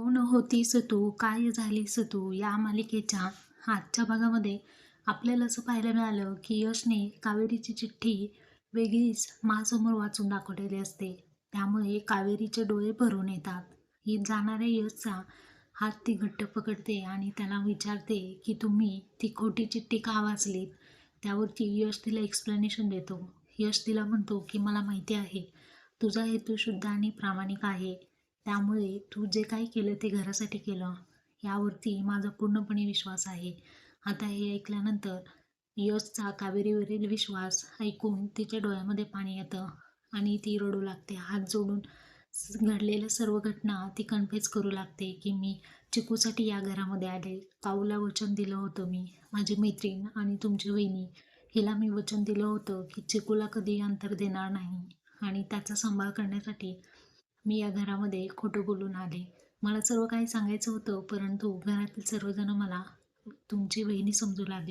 हो कोण होतीस तू काय झालीस तू या मालिकेच्या आजच्या भागामध्ये आपल्याला असं पाहायला मिळालं की यशने कावेरीची चिठ्ठी वेगळीच मासमोर वाचून दाखवलेली असते. त्यामुळे कावेरीचे डोळे भरून येतात. ही जाणाऱ्या यशचा हात ती घट्ट पकडते आणि त्याला विचारते की तुम्ही ती खोटी चिठ्ठी का वाचलीत? त्यावरती यश तिला एक्सप्लेनेशन देतो. यश तिला म्हणतो की मला माहिती आहे. तुझा हेतू शुद्ध आणि प्रामाणिक आहे. त्यामुळे तू जे काही केलं ते घरासाठी केलं यावरती माझा पूर्णपणे विश्वास आहे. आता हे ऐकल्यानंतर यशचा कावेरीवरील विश्वास ऐकून तिच्या डोळ्यामध्ये पाणी येतं आणि ती रडू लागते. हात जोडून घडलेल्या सर्व घटना ती कन्फेस करू लागते की मी चिकूसाठी या घरामध्ये आले. काऊला वचन दिलं होतं मी माझी मैत्रीण आणि तुमची वहिनी. हिला मी वचन दिलं होतं की चिकूला कधी अंतर देणार नाही आणि त्याचा सांभाळ करण्यासाठी मी या घरामध्ये खोटं बोलून आले. मला सर्व काही सांगायचं होतं परंतु घरातील सर्वजण मला तुमची वहिनी समजू लागले.